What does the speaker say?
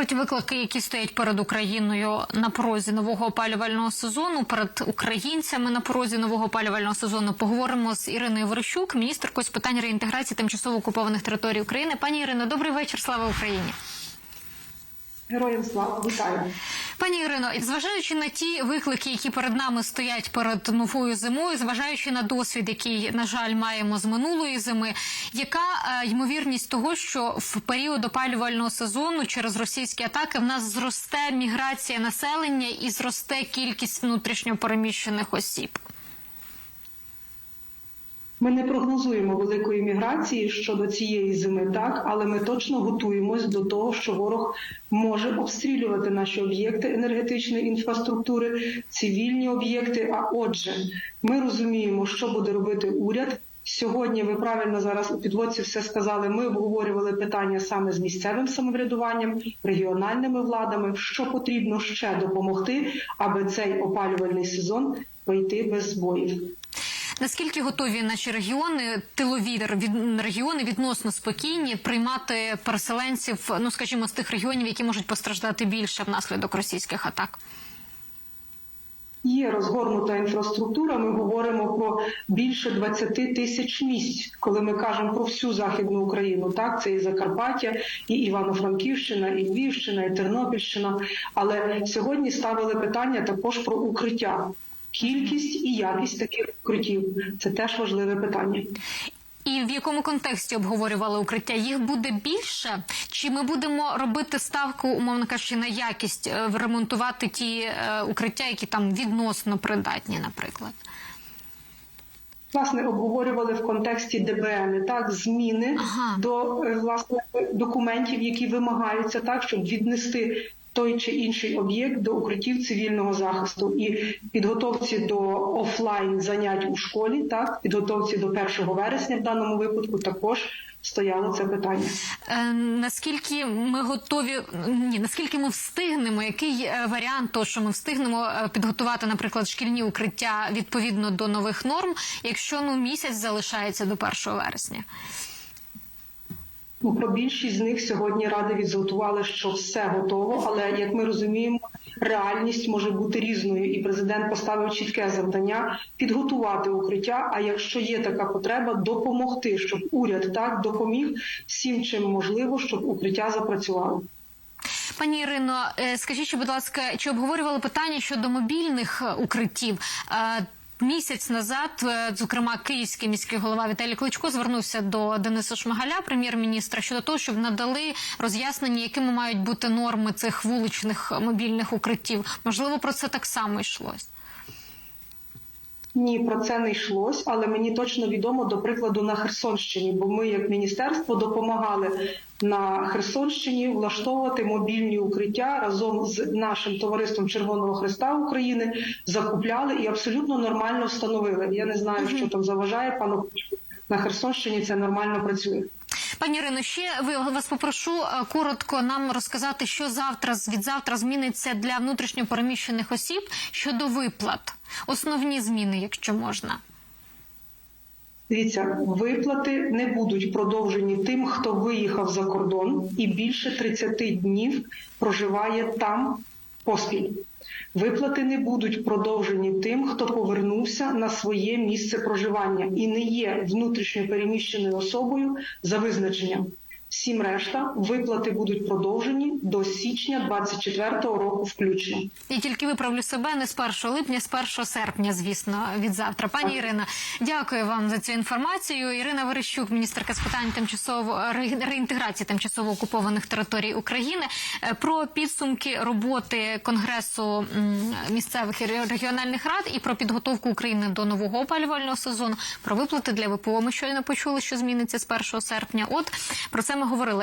Про ті виклики, які стоять перед Україною на порозі нового опалювального сезону, перед українцями на порозі нового опалювального сезону, поговоримо з Іриною Верещук, міністеркою з питань реінтеграції тимчасово окупованих територій України. Пані Ірино, добрий вечір. Слава Україні. Героям слава вітаю. Пані Ірино, зважаючи на ті виклики, які перед нами стоять перед новою зимою, зважаючи на досвід, який на жаль маємо з минулої зими, яка е, ймовірність того, що в період опалювального сезону через російські атаки в нас зросте міграція населення і зросте кількість внутрішньо переміщених осіб? Ми не прогнозуємо великої міграції щодо цієї зими, так але ми точно готуємось до того, що ворог може обстрілювати наші об'єкти енергетичної інфраструктури, цивільні об'єкти. А отже, ми розуміємо, що буде робити уряд. Сьогодні ви правильно зараз у підводці все сказали. Ми обговорювали питання саме з місцевим самоврядуванням, регіональними владами, що потрібно ще допомогти, аби цей опалювальний сезон пройти без збоїв. Наскільки готові наші регіони, тилові регіони відносно спокійні приймати переселенців, ну скажімо, з тих регіонів, які можуть постраждати більше внаслідок російських атак? Є розгорнута інфраструктура. Ми говоримо про більше 20 тисяч місць, коли ми кажемо про всю західну Україну. Так, це і Закарпаття, і Івано-Франківщина, і Львівщина, і Тернопільщина. Але сьогодні ставили питання також про укриття. Кількість і якість таких укриттів це теж важливе питання. І в якому контексті обговорювали укриття? Їх буде більше? Чи ми будемо робити ставку, умовно кажучи, на якість е, ремонтувати ті е, укриття, які там відносно придатні, наприклад? Власне, обговорювали в контексті ДБН так зміни Ага. до е, власне документів, які вимагаються, так щоб віднести той чи інший об'єкт до укриттів цивільного захисту і підготовці до офлайн занять у школі, так підготовці до 1 вересня в даному випадку також стояло це питання. Е, наскільки ми готові? Ні, наскільки ми встигнемо? Який е, варіант того, що ми встигнемо е, підготувати, наприклад, шкільні укриття відповідно до нових норм, якщо ну місяць залишається до 1 вересня? Про більшість з них сьогодні ради відзвітували, що все готово, але як ми розуміємо, реальність може бути різною, і президент поставив чітке завдання підготувати укриття. А якщо є така потреба, допомогти, щоб уряд так допоміг всім, чим можливо, щоб укриття запрацювало. Пані Ірино, е, скажіть, будь ласка, чи обговорювали питання щодо мобільних е, укриттів? Місяць назад, е, зокрема, київський міський голова Віталій Кличко звернувся до Дениса Шмигаля, прем'єр-міністра, щодо того, щоб надали роз'яснення, якими мають бути норми цих вуличних мобільних укриттів. Можливо, про це так само йшлось. Ні, про це не йшлось, але мені точно відомо до прикладу на Херсонщині, бо ми, як міністерство, допомагали на Херсонщині влаштовувати мобільні укриття разом з нашим товариством Червоного Христа України. Закупляли і абсолютно нормально встановили. Я не знаю, що там заважає пану на Херсонщині. Це нормально працює. Пані Ірино, ще ви вас попрошу е, коротко нам розказати, що завтра від завтра зміниться для внутрішньо переміщених осіб щодо виплат. Основні зміни, якщо можна. Дивіться, виплати не будуть продовжені тим, хто виїхав за кордон і більше 30 днів проживає там поспіль. Виплати не будуть продовжені тим, хто повернувся на своє місце проживання і не є внутрішньо переміщеною особою за визначенням. Всім решта виплати будуть продовжені до січня 24-го року включно. Я тільки виправлю себе не з 1 липня, з 1 серпня, звісно, від завтра. Пані Ірина, дякую вам за цю інформацію. Ірина Верещук, міністерка з питань тимчасово реінтеграції тимчасово окупованих територій України, Е, про підсумки роботи конгресу місцевих і регіональних рад і про підготовку України до нового опалювального сезону. Про виплати для ВПО ми щойно почули, що зміниться з 1 серпня. От про це ми говорили.